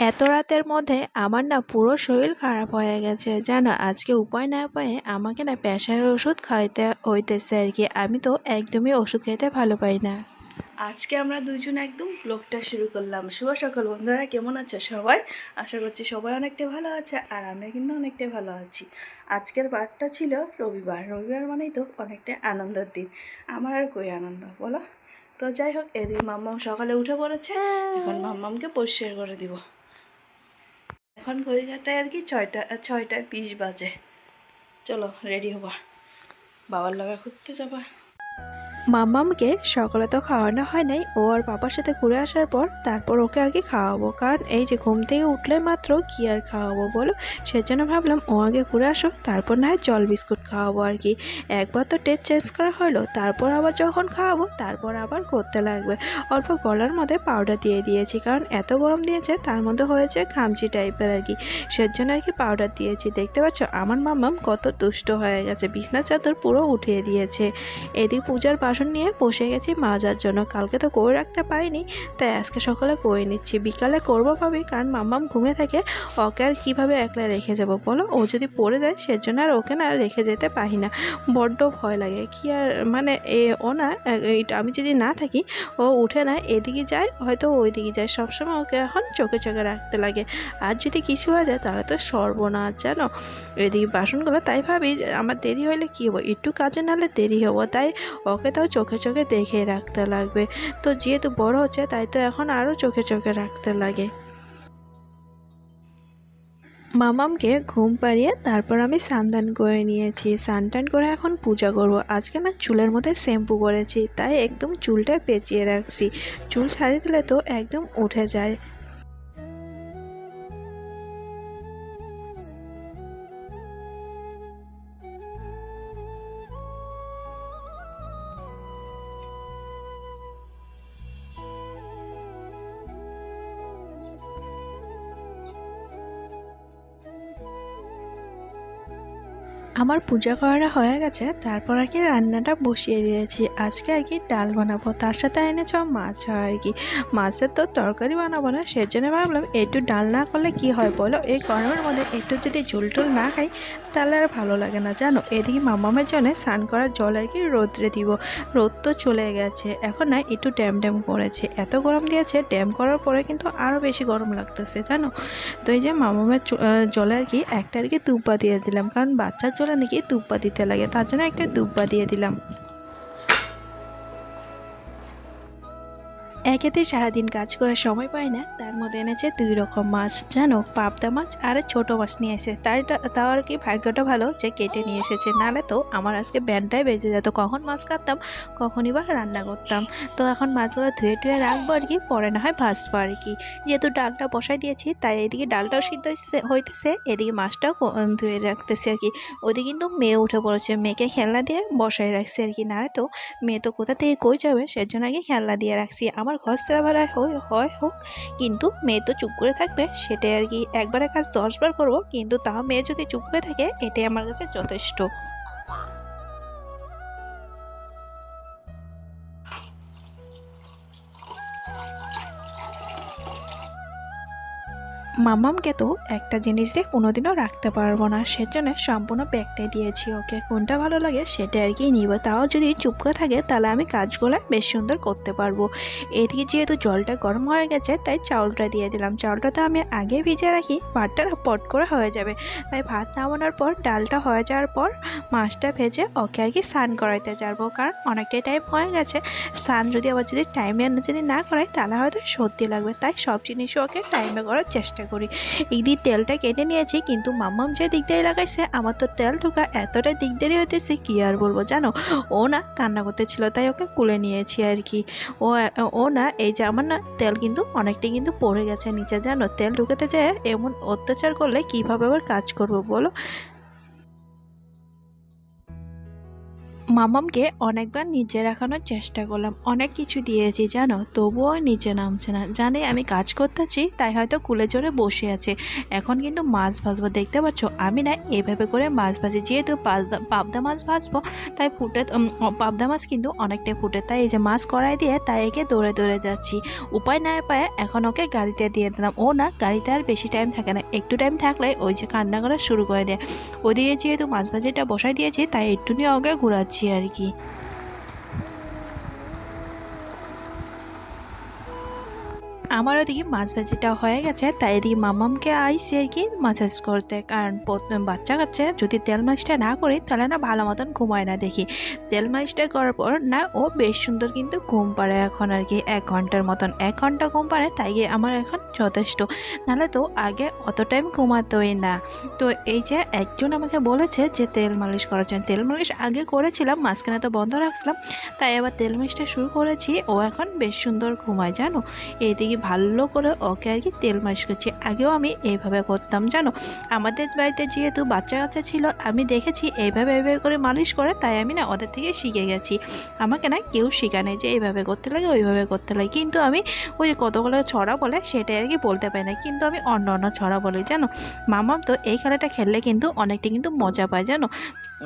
এত রাতের মধ্যে আমার না পুরো শরীর খারাপ হয়ে গেছে, জানো? আজকে উপায় না পায়ে আমাকে না প্রেশারের ওষুধ খাইতে হইতেছে আর কি। আমি তো একদমই ওষুধ খেতে ভালো পাই না। আজকে আমরা দুজন একদম ব্লগটা শুরু করলাম। শুভ সকাল বন্ধুরা, কেমন আছে সবাই? আশা করছি সবাই অনেকটা ভালো আছে আর আমরা কিন্তু অনেকটাই ভালো আছি। আজকের বারটা ছিল রবিবার। রবিবার মানেই তো অনেকটা আনন্দের দিন। আমার আর কই আনন্দ, বলো? তো যাই হোক, এদিন মাম্মাম সকালে উঠে পড়েছে। এখন মাম্মামকে পরিষ্কার করে দিব। এখন ঘড়ি যাটায় আর কি ছয়টা, ছয়টায় বিশ বাজে। চলো রেডি হবা। বাবার লাগা ঘুরতে যাবা। মাম্মামকে সকালে তো খাওয়ানো হয় নাই, ও আর বাবার সাথে ঘুরে আসার পর তারপর ওকে আর কি খাওয়াবো। কারণ এই যে ঘুম থেকে উঠলে মাত্র কি আর খাওয়াবো বলো? সেজন্য ভাবলাম ও আগে ঘুরে আসো, তারপর না হয় জল বিস্কুট খাওয়াবো আর কি। একবার তো টেস্ট চেঞ্জ করা হলো, তারপর আবার যখন খাওয়াবো, তারপর আবার করতে লাগবে। অল্প গলার মধ্যে পাউডার দিয়ে দিয়েছি, কারণ এত গরম দিয়েছে, তার মধ্যে হয়েছে খামচি টাইপের আর কি। সেজন্য আর কি পাউডার দিয়েছি। দেখতে পাচ্ছ, আমার মাম্মাম কত দুষ্ট হয়ে গেছে, বিছনা চাদর পুরো উঠিয়ে দিয়েছে। এদিক পূজার বাসন নিয়ে বসে গেছি। মাজার জন্য কালকে তো করে রাখতে পারিনি, তাই আজকে সকালে করে নিচ্ছি। বিকালে করব ভাবি, কারণ মাম্মাম ঘুমে থাকে। ওকে আর কীভাবে একলা রেখে যাব বলো? ও যদি পড়ে যায়, সেজন্য আর ওকে না রেখে যেতে পারি না। বড্ড ভয় লাগে। কি আর মানে এ, ও না আমি যদি না থাকি, ও উঠে না, এদিকে যায়, হয়তো ওই দিকে যায়। সবসময় ওকে এখন চোখে চোখে রাখতে লাগে। আর যদি কিছু হয়ে যায়, তাহলে তো সর্বনাশ, জানো? এদিকে বাসনগুলো, তাই ভাবি আমার দেরি হলে কী হব? একটু কাজে নাহলে দেরি হব। তাই ওকে তাও চোখে চোখে দেখে রাখতে লাগবে। তো যেহেতু বড় হচ্ছে, তাই তো এখন আরও চোখে চোখে রাখতে লাগে। মামামকে ঘুম পাড়িয়ে তারপর আমি স্নান করে নিয়েছি। স্নান টান করে এখন পূজা করব। আজকে না চুলের মধ্যে শ্যাম্পু করেছি, তাই একদম চুলটা পেঁচিয়ে রাখছি। চুল ছাড়িয়ে দিলে তো একদম উঠে যায়। আমার পূজা করাটা হয়ে গেছে, তারপর আর কি রান্নাটা বসিয়ে দিয়েছি। আজকে আর কি ডাল বানাবো, তার সাথে এনেছ মাছ হয় আর কি। মাছের তো তরকারি বানাবো না, সেজন্য ভাবলাম একটু ডাল না করলে কি হয় বলো? এই গরমের মধ্যে একটু যদি ঝোল টোল না খাই, তাহলে আর ভালো লাগে না, জানো? এদিকে মামামের জন্য স্নান করার জল আর কি রোদ্রে দিব। রোদ তো চলে গেছে, এখন না একটু ড্যাম ড্যাম করেছে। এত গরম দিয়েছে, ড্যাম করার পরে কিন্তু আরও বেশি গরম লাগতেছে, জানো? তো এই যে মামামের জলে আর কি একটা আর কি দুব্বা দিয়ে দিলাম, কারণ বাচ্চার নাকি দুব্বা দিতে লাগে? তার জন্য একটা দুব্বা দিয়ে দিলাম। একেতে সারাদিন কাজ করার সময় পায় না। তার মধ্যে এনেছে দুই রকম মাছ, জানো? পাবদা মাছ আর ছোট মাছ নিয়ে এসে। তার তাও আর কি ভাগ্যটা ভালো যে কেটে নিয়ে এসেছে। নাহলে তো আমার আজকে ব্যানটাই বেজে যেত। কখন মাছ কাটতাম, কখনই বা রান্না করতাম। তো এখন মাছগুলো ধুয়ে টুয়ে রাখব আর কি, পরে না হয় ভাজবো আর কি। যেহেতু ডালটা বসাই দিয়েছি, তাই এদিকে ডালটাও সিদ্ধ হইতেছে এদিকে মাছটাও ধুয়ে রাখতেছে আর কি। ওদিকে কিন্তু মেয়ে উঠে পড়েছে। মেয়েকে খেলনা দিয়ে বসাই রাখছি আর কি। নাহলে তো মেয়ে তো কোথা থেকে কই যাবে? সেজন্য আর কি খেলনা দিয়ে রাখছি। আমার ঘর সেরা ভাড়ায় হয় হয় হোক, কিন্তু মেয়ে তো চুপ করে থাকবে, সেটাই আর কি। একবারে কাজ দশবার করব, কিন্তু তাও মেয়ে যদি চুপ করে থাকে, এটাই আমার কাছে যথেষ্ট। মামামকে তো একটা জিনিস দিয়ে কোনোদিনও রাখতে পারব না। সেজন্য সম্পূর্ণ ব্যাগটাই দিয়েছি ওকে। কোনটা ভালো লাগে সেটা আর কি নিব। তাও যদি চুপ করে থাকে, তাহলে আমি কাজগুলো বেশ সুন্দর করতে পারব। এদিকে যেহেতু জলটা গরম হয়ে গেছে, তাই চাউলটা দিয়ে দিলাম। চাউলটা তো আমি আগে ভিজে রাখি, ভাতটা পট করে হয়ে যাবে। তাই ভাত নামানোর পর, ডালটা হয়ে যাওয়ার পর মাছটা ভেজে ওকে আর কি স্নান করাইতে যাব। কারণ অনেকটাই টাইম হয়ে গেছে। স্নান যদি আবার যদি টাইমে যদি না করাই, তাহলে হয়তো সর্দি লাগবে। তাই সব জিনিসও ওকে টাইমে করার চেষ্টা করি। এই তেলটা কেটে নিয়েছি, কিন্তু মাম্মাম যে দিক দিয়ে লাগাইছে, আমার তো তেল ঢোকা এতটাই দিক দেরি হইতেছে, কি আর বলব জানো? ও না কান্না করতেছিল, তাই ওকে কুলে নিয়েছি আর কি। ও ও না, এই যে আমার না তেল কিন্তু অনেকটাই কিন্তু পড়ে গেছে নিচে, জানো? তেল ঢুকাতে যায় এমন অত্যাচার করলে কীভাবে আবার কাজ করব বলো? মামামকে অনেকবার নিচে রাখানোর চেষ্টা করলাম। অনেক কিছু দিয়েছি, জানো? তবুও নিচে নামছে না। জানে আমি কাজ করতেছি, তাই হয়তো কুলে জোরে বসে আছে। এখন কিন্তু মাছ ভাজবো, দেখতে পাচ্ছ? আমি না এভাবে করে মাছ ভাজি, যেহেতু পাবদা মাছ ভাজবো, তাই ফুটে পাবদা মাছ কিন্তু অনেকটাই ফুটে। তাই এই যে মাছ কড়াই দিয়ে তাই একে দৌড়ে দৌড়ে যাচ্ছি। উপায় না পায় এখন ওকে গাড়িতে দিয়ে দিলাম। ও না গাড়িতে আর বেশি টাইম থাকে না। একটু টাইম থাকলে ওই যে কান্না করা শুরু করে দেয়। ওদিকে যেহেতু মাছ ভাজিটা বসাই দিয়েছি, তাই একটু নিয়ে ওকে ঘোরাচ্ছি। আর কি। আমার ওদিকে মাছ ভাজিটা হয়ে গেছে, তাই এদিকে মামামকে আইসি আর কি মাসাজ করতে। কারণ বাচ্চা কাচ্চা, যদি তেল মালিশটা না করি, তাহলে না ভালো মতন ঘুমায় না দেখি। তেল মালিশটা করার পর না, ও বেশ সুন্দর কিন্তু ঘুম পাড়ে এখন আর কি, এক ঘণ্টার মতন। এক ঘণ্টা ঘুম পাড়ে, তাই আমার এখন যথেষ্ট। নাহলে তো আগে অত টাইম ঘুমাতোই না। তো এই যে একজন আমাকে বলেছে যে তেল মালিশ করার জন্য। তেল মালিশ আগে করেছিলাম, মাঝখানে তো বন্ধ রাখছিলাম, তাই এবার তেল মালিশটা শুরু করেছি, ও এখন বেশ সুন্দর ঘুমায়, জানো? এইদিকে ভালো করে ওকে আর কি তেল মালিশ করছি। আগেও আমি এইভাবে করতাম, জানো? আমাদের বাড়িতে যেহেতু বাচ্চা কাচ্চা ছিল, আমি দেখেছি এইভাবে এইভাবে করে মালিশ করে, তাই আমি না ওদের থেকে শিখে গেছি। আমাকে না কেউ শেখানে যে এইভাবে করতে লাগে, ওইভাবে করতে লাগে। কিন্তু আমি ওই কতগুলো ছড়া বলে, সেটাই আর কি বলতে পারি না। কিন্তু আমি অন্য অন্য ছড়া বলি, জানো? মামাম তো এই খেলাটা খেললে কিন্তু অনেকটা কিন্তু মজা পায়, জানো?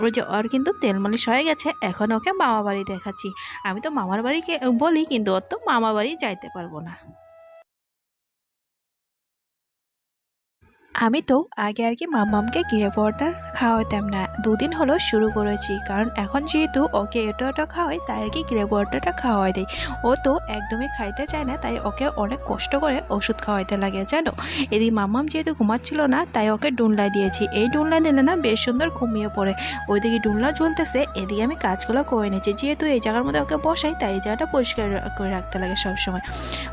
ওই যে ওর কিন্তু তেল মালিশ হয়ে গেছে, এখন ওকে মামা বাড়ি দেখাচ্ছি। আমি তো মামার বাড়িকে বলি, কিন্তু ওর তো মামা বাড়ি যাইতে পারব না। আমি তো আগে আর কি মামামকে ঘিরে পরোটা খাওয়াতাম না। দুদিন হলো শুরু করেছি, কারণ এখন যেহেতু ওকে এটা ওটা খাওয়াই, তাই আর কি ঘিরে পরোটাটা খাওয়াই দেয় ও তো একদমই খাইতে চায় না, তাই ওকে অনেক কষ্ট করে ওষুধ খাওয়াইতে লাগে, জানো? এদিকে মামাম যেহেতু ঘুমাচ্ছিল না, তাই ওকে ডুনলাই দিয়েছি। এই ডুনলাই দিলে না বেশ সুন্দর ঘুমিয়ে পড়ে। ওইদিকে ডুনলা ঝুলতেছে এদিকে আমি কাজগুলো করে নিয়েছি যেহেতু এই জায়গার মধ্যে ওকে বসাই, তাই এই জায়গাটা পরিষ্কার করে রাখতে লাগে সবসময়।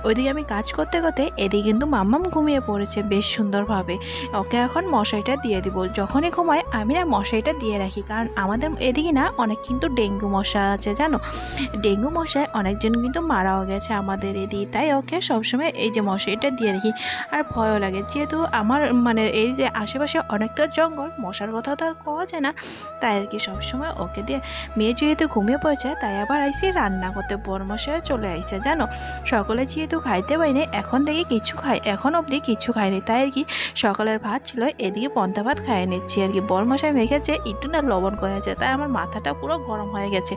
ওইদিকে আমি কাজ করতে করতে এদিকে কিন্তু মাম্মাম ঘুমিয়ে পড়েছে বেশ সুন্দরভাবে। ওকে এখন মশারিটা দিয়ে দিব। যখনই ঘুমায় আমি না মশারিটা দিয়ে রাখি। কারণ আমাদের এদিকে না অনেক কিন্তু ডেঙ্গু মশা আছে, জানো? ডেঙ্গু মশায় অনেকজন কিন্তু মারাও গেছে আমাদের এদিকে। তাই ওকে সবসময় এই যে মশারিটা দিয়ে রাখি। আর ভয়ও লাগে। যেহেতু আমার মানে এই যে আশেপাশে অনেকটা জঙ্গল, মশার কথা তো আর কওয়া যায় না। তাই আর কি সবসময় ওকে দিয়ে মেয়ে যেহেতু ঘুমিয়ে পড়েছে, তাই আবার আইসি রান্না করতে। বড় মশাই চলে আইছে, জানো? সকলে যেহেতু খাইতে পারিনি, এখন দেখি কিছু খাই এখন অবধি কিছু খাইনি। তাই আর কি সকালের ভাত ছিল, এদিকে পন্থা ভাত খাইয়ে নিচ্ছি। আর কি, বরমশাই মেখেছে, একটু না লবণ করেছে তাই আমার মাথাটা পুরো গরম হয়ে গেছে।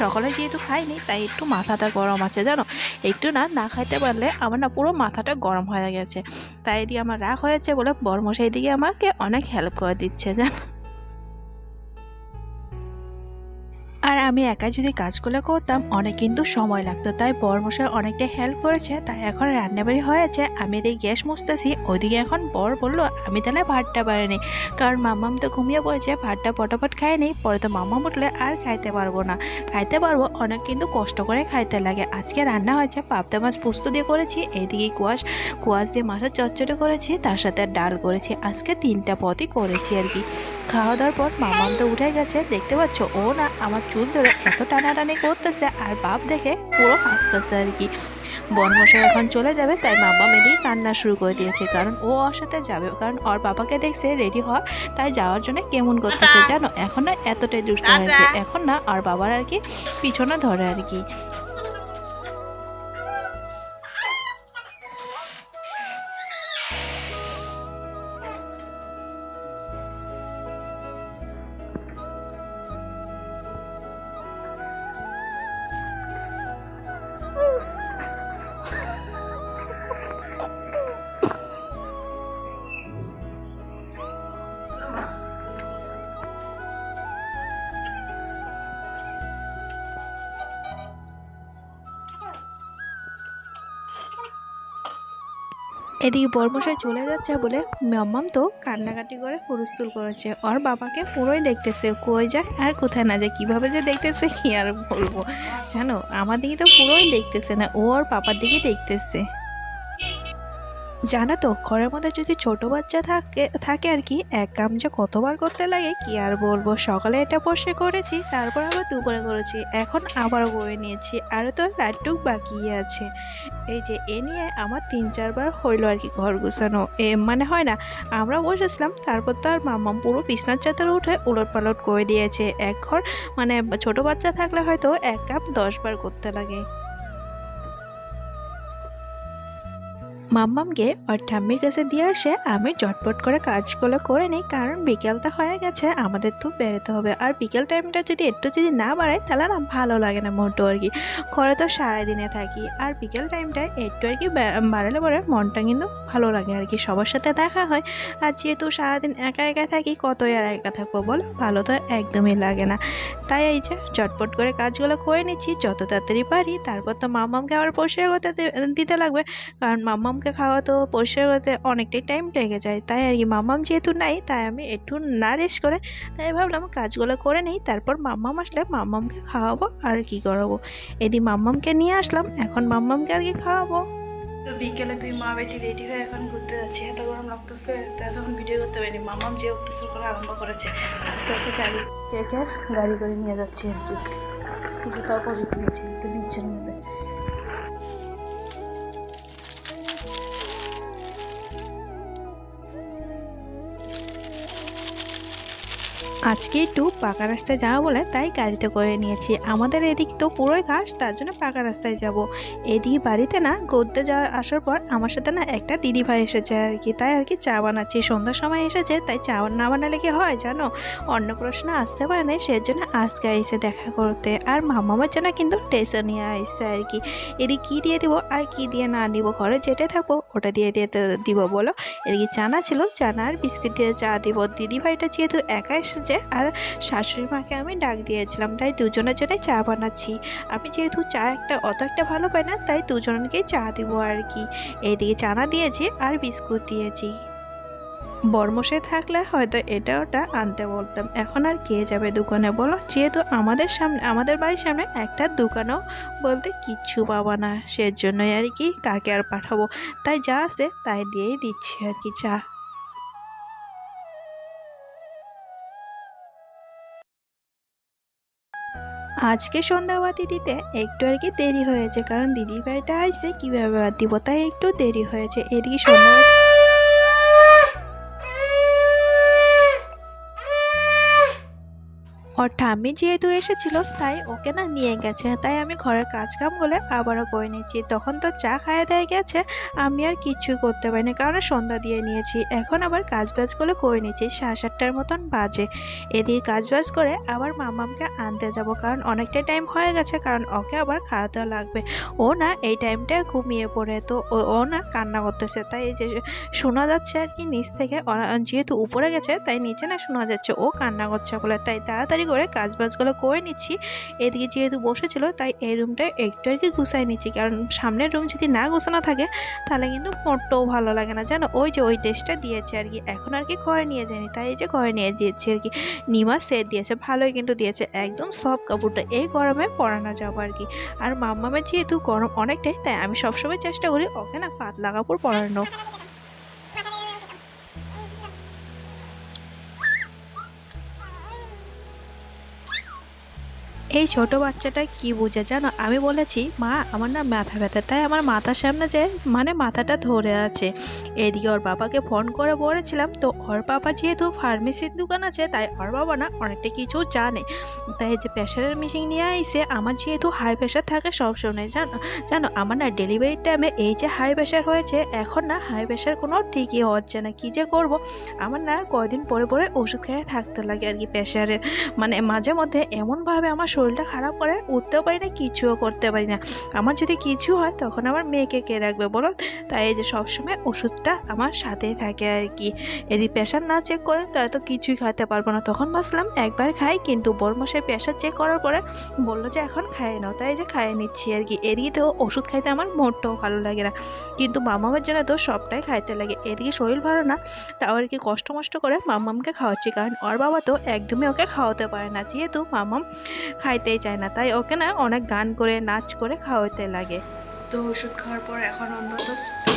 সকালে যেহেতু খাইনি, তাই একটু মাথাটা গরম আছে, জানো? একটু না না খাইতে পারলে আমার না পুরো মাথাটা গরম হয়ে গেছে। তাই এদিকে আমার রাগ হয়েছে বলে বরমশাই দিকে আমাকে অনেক হেল্প করে দিচ্ছে, জানো? আর আমি একা যদি কাজগুলো করতাম, অনেক কিন্তু সময় লাগতো। তাই বরমশাই অনেকটা হেল্প করেছে, তাই এখন রান্নাবাড়ি হয়েছে, আমি এদিকে গ্যাস মুছতেছি, ওইদিকে এখন বর বলল, আমি তাহলে ভাতটা বাড়িনি। কারণ মামাম তো ঘুমিয়ে পড়েছে, ভাতটা পটাপট খায় নেই পরে তো মামা উঠলে আর খাইতে পারব না। খাইতে পারব, অনেক কিন্তু কষ্ট করে খাইতে লাগে। আজকে রান্না হয়েছে, পাবদা মাছ পুস্ত দিয়ে করেছি এইদিকে কুয়াশ কুয়াশ দিয়ে মাছের চচ্চড়ি করেছি, তার সাথে ডাল করেছি, আজকে তিনটা পদই করেছি আর কি। খাওয়া দাওয়ার পর মামাম তো উঠে গেছে, দেখতে পাচ্ছ? ও না, আমার চুল ধরে এত টানাটানি করতেছে আর বাপ দেখে পুরো হাসতেছে আর কি। বনমশাই এখন চলে যাবে তাই বাবা মেয়েদিকে কান্না শুরু করে দিয়েছে কারণ ও ওর সাথে যাবে কারণ ওর বাবাকে দেখছে রেডি হওয়া তাই যাওয়ার জন্য কেমন করতেছে জানো? এখন না এতটাই দুষ্ট হয়েছে এখন না আর বাবার আর কি পিছনে ধরে আর কি। এদিকে বর্মশাই চলে যাচ্ছে বলে মাম্মাম তো কান্নাকাটি করে হুরুস্তুল করেছে। ওর বাবাকে পুরোই দেখতেছে, কই যায় আর কোথায় না যায়, কীভাবে যে দেখতেছে কি আর বলব? জানো, আমার দিকে তো পুরোই দেখতেছে না, ও ওর পাপার দিকে দেখতেছে। জানো তো, ঘরের মধ্যে যদি ছোট বাচ্চা থাকে থাকে আর কি, এক যে কতবার করতে লাগে, কি আর বলব? সকালে এটা বসে করেছি, তারপর আবার দুপুরে করেছি, এখন আবারও করে নিয়েছি, আরও তো লাড্ডুক বাকি আছে। এই যে, এ নিয়ে আমার তিন চারবার হইল আর কি ঘর গুছানো। এ মানে হয় না, আমরা বসেছিলাম, তারপর তো আর মাম্মাম পুরো বিছনার চাদর উঠে উলট পালট করে দিয়েছে। এক ঘর মানে ছোট বাচ্চা থাকলে হয়তো এক কাপ দশ বার করতে লাগে। মাম্মামকে ওর ঠাম্মির কাছে দিয়ে আসে, আমি চটপট করে কাজগুলো করে নিই, কারণ বিকেলটা হয়ে গেছে, আমাদের তো বেরোতে হবে। আর বিকেল টাইমটা যদি একটু যদি না বাড়ায় তাহলে না ভালো লাগে না মোটো আর কি। ঘরে তো সারাদিনে থাকি, আর বিকেল টাইমটা একটু আর কি বাড়ালে পরে মনটা কিন্তু ভালো লাগে আর কি, সবার সাথে দেখা হয়। আর যেহেতু সারাদিন একা একা থাকি, কতই আর একা থাকব বলো? ভালো তো একদমই লাগে না। তাই এই যে চটপট করে কাজগুলো করে নিচ্ছি, যত তাড়াতাড়ি পারি, তারপর তো মাম্মামকে আবার পরিষ্কার করতে দিতে লাগবে। কারণ মাম্মামকে খাওয়া তো পরিষ্কার করতে অনেকটাই টাইম লেগে যায়। তাই আর কি, মাম্মাম যেহেতু নাই, তাই আমি একটু না রেস্ট করে, তাই ভাবলাম কাজগুলো করে নিই, তারপর মাম্মাম আসলে মাম্মামকে খাওয়াবো আর কি করাবো। এদি মাম্মামকে নিয়ে আসলাম, এখন মাম্মামকে আর কি খাওয়াবো। তো বিকেলে তুই মা বেটি রেডি হয়ে এখন ঘুরতে যাচ্ছি। এত গরম লাগতেছে তাই তখন ভিডিও করতে পারিনি। মামাম যে অত্যাচার করা আরম্ভ করেছে, আস্তে আস্তে গাড়ি কে গাড়ি করে নিয়ে যাচ্ছি আর কি। জুতাও পরে দিয়েছি, একটু নিচের মধ্যে। আজকে একটু পাকা রাস্তায় যাওয়া বলে তাই গাড়িতে করে নিয়েছি। আমাদের এদিক তো পুরোই ঘাস, তার জন্য পাকা রাস্তায় যাব। এদিকে বাড়িতে না ঘুরতে যাওয়ার আসার পর আমার সাথে না একটা দিদি ভাই এসেছে আর কি তাই আর কি চা বানাচ্ছি। সন্ধ্যার সময় এসেছে, তাই চা না বানালে কি হয় জানো? অন্য প্রশ্ন আসতে পারে না, সেজন্য আজকে এসে দেখা করতে। আর মামামার জন্য কিন্তু টেসও নিয়ে আসছে আর কি এদিকে কী দিয়ে দিব আর কি দিয়ে না দিব, ঘরে যেটা থাকব, ওটা দিয়ে দিয়ে দিব বলো। এদিকে চানা ছিল, চানা আর বিস্কিট দিয়ে চা দিব। দিদি ভাইটা যেহেতু একা এসেছে আর শাশুড়ি মাকে আমি ডাক দিয়েছিলাম, তাই দুজনের জন্যই চা বানাচ্ছি। আমি যেহেতু চা একটা, অত একটা ভালো পাই না, তাই দুজনকেই চা দিব আর কি। এদিকে চানা দিয়েছি আর বিস্কুট দিয়েছি। বর্মশে থাকলে হয়তো এটা ওটা আনতে বলতাম। এখন আর কে যাবে দোকানে বলো? যেহেতু আমাদের সামনে, আমাদের বাড়ির সামনে একটা দোকানও বলতে কিচ্ছু পাবা না। সেজন্যই আর কি কাকে আর পাঠাবো। তাই যা আছে তাই দিয়েই দিচ্ছি আর কি চা। আজকে সন্ধ্যাবাতি দিতে একটু আর কি দেরি হয়েছে, কারণ দিদি ভাইটা আইসে কীভাবে বাদ দিব? তাই একটু দেরি হয়েছে। এদিকে সন্ধ্যাবাতি ওর ঠাম্মি যেহেতু এসেছিল, তাই ওকে না নিয়ে গেছে। তাই আমি ঘরের কাজ কাম বলে আবারও করে নিচ্ছি। তখন তো চা খাইয়ে দেয় গেছে, আমি আর কিচ্ছুই করতে পারিনি, কারণ সন্ধ্যা দিয়ে নিয়েছি। এখন আবার কাজ বাজগুলো করে নিচ্ছি, সাড়ে সাতটার মতন বাজে। এদিকে কাজ বাজ করে আবার মামামকে আনতে যাব, কারণ অনেকটা টাইম হয়ে গেছে, কারণ ওকে আবার খাওয়াতে লাগবে। ও না এই টাইমটা ঘুমিয়ে পড়ে, তো ও- না কান্না করতেছে। তাই যে শোনা যাচ্ছে আর কি, নিচ থেকে যেহেতু উপরে গেছে, তাই নিচে না শোনা যাচ্ছে, ও কান্না করছে বলে। তাই তাড়াতাড়ি করে কাজ বাজগুলো করে নিচ্ছি। এদিকে যেহেতু বসেছিল, তাই এই রুমটা একটু আর কি গুছাই নিচ্ছি। কারণ সামনের রুম যদি না গোছানো থাকে, তাহলে কিন্তু মোটেও ভালো লাগে না। জানো, ওই যে ওই ড্রেসটা দিয়েছে আর কি এখন আর কি ঘরে নিয়ে যায়নি। তাই এই যে ঘরে নিয়ে দিয়েছি আর কি নিমা সেট দিয়েছে, ভালোই কিন্তু দিয়েছে। একদম সব কাপড়টা। এই গরমে পরানো যাব আর কি আর মাম্মামের যেহেতু গরম অনেকটাই, তাই আমি সবসময় চেষ্টা করি ওকে না পাতলা কাপড় পরানো এই ছোট বাচ্চাটা কি বুঝে জানো? আমি বলেছি, মা, আমার না মাথা ব্যথা। তাই আমার মাথার সামনে যে মানে মাথাটা ধরে আছে। এদিকে ওর বাবাকে ফোন করে বলেছিলাম, তো ওর বাবা যেহেতু ফার্মেসির দোকান আছে, তাই ওর বাবা না অনেকটা কিছু জানে। তাই যে প্রেশারের মেশিন নিয়ে আইসে আমার যেহেতু হাই প্রেশার থাকে সব সময় জানো? জানো, আমার না ডেলিভারির টাইমে এই যে হাই প্রেশার হয়েছে, এখন না হাই প্রেশার কোনো ঠিকই হচ্ছে না। কী যে করব? আমার না কয়দিন পরে পরে ওষুধ খেয়ে থাকতে লাগে আর কি প্রেশারের মানে মাঝে মধ্যে এমনভাবে আমার শরীরটা খারাপ করে উঠতেও পারি না, কিছুও করতে পারি না। আমার যদি কিছু হয়, তখন আমার মেয়েকে কে রাখবে বলো? তাই এই যে সবসময় ওষুধটা আমার সাথেই থাকে আর কি। যদি প্রেশার না চেক করেন তাহলে তো কিছুই খাইতে পারব না। তখন ভাবলাম একবার খাই, কিন্তু বরমশাই প্রেশার চেক করার পরে বলল যে এখন খাইয়ে নাও। তাই যে খাইয়ে নিচ্ছি আর কি। এদিকে তো ওষুধ খাইতে আমার মোটটাও ভালো লাগে না। কিন্তু মামামের জন্য তো সবটাই খাইতে লাগে। এদিকে শরীর ভালো না, তাও আর কি কষ্ট মষ্ট করে মামামকে খাওয়াচ্ছি। কারণ ওর বাবা তো একদমই ওকে খাওয়াতে পারে না। যেহেতু মামাম খাইতেই চায় না। তাই ওকে না অনেক গান করে, নাচ করে খাওয়াতে লাগে। তো ওষুধ খাওয়ার পর এখন অন্তত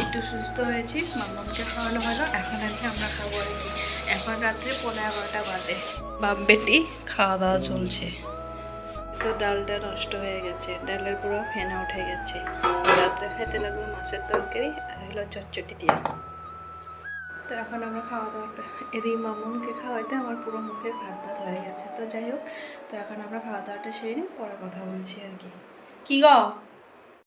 একটু সুস্থ হয়েছি। মামাকে খাওয়ানো হলো, এখন আর কি আমরা খাব আর কি। এখন রাত্রে পনেরো এগারোটা বাজে। বাপ বেটি খাওয়া দাওয়া চলছে। তো ডালটা নষ্ট হয়ে গেছে। ডালের পুরো ফেনা উঠে গেছে। রাত্রে খেতে লাগল মাছের তরকারি আর হলো চটচটি দিয়ে। তো এখন আমরা খাওয়া দাওয়াটা এদিকে মামুনকে খাওয়াইতে আমার পুরো মুখে ভাত ভাত হয়ে গেছে। তো যাই হোক তো এখন আমরা খাওয়া দাওয়াটা সেরে নিই পরে কথা বলছি আর কি। কি গো?